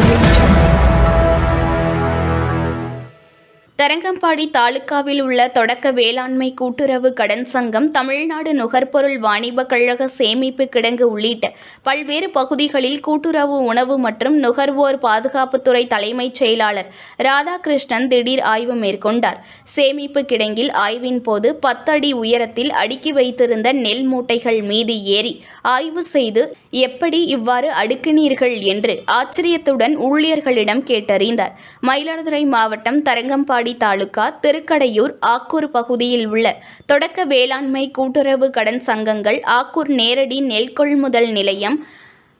audio. Tharangambadi தாலுகாவில் உள்ள தொடக்க வேளாண்மை கூட்டுறவு கடன் சங்கம் தமிழ்நாடு நுகர்பொருள் வாணிப கழக சேமிப்பு கிடங்கு உள்ளிட்ட பல்வேறு பகுதிகளில் கூட்டுறவு உணவு மற்றும் நுகர்வோர் பாதுகாப்புத்துறை தலைமைச் செயலாளர் ராதாகிருஷ்ணன் திடீர் ஆய்வு மேற்கொண்டார். சேமிப்பு கிடங்கில் ஆய்வின் போது பத்து அடி உயரத்தில் அடுக்கி வைத்திருந்த நெல் மூட்டைகள் மீது ஏறி ஆய்வு செய்து எப்படி இவ்வாறு அடுக்கினீர்கள் என்று ஆச்சரியத்துடன் ஊழியர்களிடம் கேட்டறிந்தார். மயிலாடுதுறை மாவட்டம் தரங்கம்பாடி தாலுகா திருக்கடையூர் ஆக்கூர் பகுதியில் உள்ள தொடக்க வேளாண்மை கூட்டுறவு கடன் சங்கங்கள் ஆக்கூர் நேரடி நெல் கொள்முதல் நிலையம்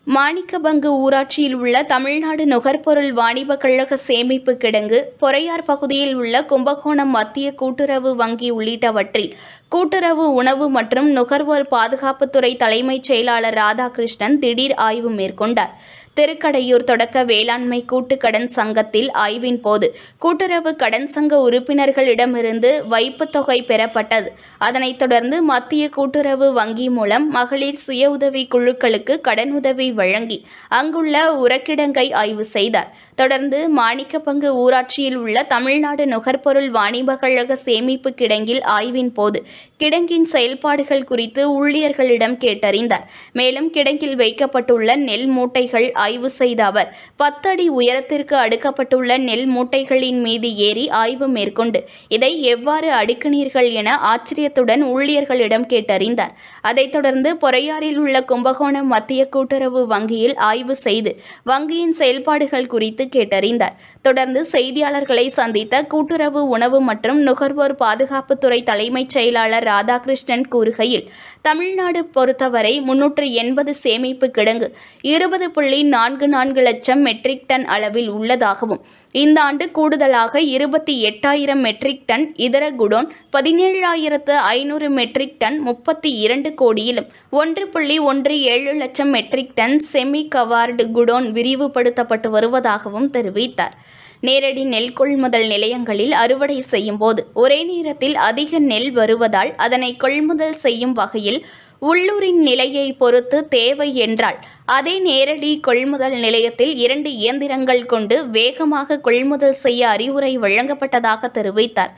மாணிக்கபங்கு ஊராட்சியில் உள்ள தமிழ்நாடு நுகர்பொருள் வாணிப கழக சேமிப்பு கிடங்கு பொறையார் பகுதியில் உள்ள கும்பகோணம் மத்திய கூட்டுறவு வங்கி உள்ளிட்டவற்றில் கூட்டுறவு உணவு மற்றும் நுகர்வோர் பாதுகாப்புத்துறை தலைமைச் செயலாளர் ராதாகிருஷ்ணன் திடீர் ஆய்வு மேற்கொண்டார். திருக்கடையூர் தொடக்க வேளாண்மை கூட்டு கடன் சங்கத்தில் ஆய்வின் போது கூட்டுறவு கடன் சங்க உறுப்பினர்களிடமிருந்து வைப்புத்தொகை பெறப்பட்டது. அதனைத் தொடர்ந்து மத்திய கூட்டுறவு வங்கி மூலம் மகளிர் சுய உதவி குழுக்களுக்கு கடனுதவி வழங்கி அங்குள்ள உரக்கிடங்கை ஆய்வு செய்தார். தொடர்ந்து மாணிக்கப்பங்கு ஊராட்சியில் உள்ள தமிழ்நாடு நுகர்பொருள் வாணிப கழக சேமிப்பு கிடங்கில் ஆய்வின் போது கிடங்கின் செயல்பாடுகள் குறித்து ஊழியர்களிடம் கேட்டறிந்தார். மேலும் கிடங்கில் வைக்கப்பட்டுள்ள நெல் மூட்டைகள் ஆய்வு செய்த அவர் பத்தடி உயரத்திற்கு அடுக்கப்பட்டுள்ள நெல் மூட்டைகளின் மீது ஏறி ஆய்வு மேற்கொண்டு இதை எவ்வாறு அடுக்கினீர்கள் என ஆச்சரியத்துடன் ஊழியர்களிடம் கேட்டறிந்தார். அதைத் தொடர்ந்து பொறையாறில் உள்ள கும்பகோணம் மத்திய கூட்டுறவு வங்கியில் ஆய்வு செய்து வங்கியின் செயல்பாடுகள் குறித்து கேட்டறிந்தார். தொடர்ந்து செய்தியாளர்களை சந்தித்த கூட்டுறவு உணவு மற்றும் நுகர்வோர் பாதுகாப்புத்துறை தலைமைச் செயலாளர் ராதாகிருஷ்ணன் கூறுகையில் தமிழ்நாடு பொறுத்தவரை முன்னூற்று எண்பது சேமிப்பு கிடங்கு இருபது புள்ளி நான்கு நான்கு லட்சம் மெட்ரிக் டன் அளவில் உள்ளதாகவும் இந்த ஆண்டு கூடுதலாக இருபத்தி எட்டாயிரம் மெட்ரிக் டன் இதர குடோன் பதினேழாயிரத்து ஐநூறு மெட்ரிக் டன் முப்பத்தி இரண்டு கோடியிலும் ஒன்று புள்ளி ஒன்று ஏழு லட்சம் metric ton semi covered godown விரிவுபடுத்தப்பட்டு வருவதாகவும் தெரிவித்தார். நேரடி நெல் கொள்முதல் நிலையங்களில் அறுவடை செய்யும் போது ஒரே நேரத்தில் அதிக நெல் வருவதால் அதனை கொள்முதல் செய்யும் வகையில் உள்ளூரின் நிலையை பொறுத்து தேவை என்றால் அதே நேரடி கொள்முதல் நிலையத்தில் இரண்டு இயந்திரங்கள் கொண்டு வேகமாக கொள்முதல் செய்ய அறிவுரை வழங்கப்பட்டதாக தெரிவித்தார்.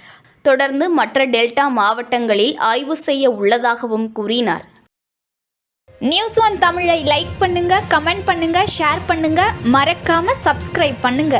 தொடர்ந்து மற்ற டெல்டா மாவட்டங்களில் ஆய்வு செய்ய உள்ளதாகவும் கூறினார். நியூஸ் ஒன் தமிழை லைக் பண்ணுங்க கமெண்ட் பண்ணுங்க ஷேர் பண்ணுங்க. மறக்காம சப்ஸ்கிரைப் பண்ணுங்க.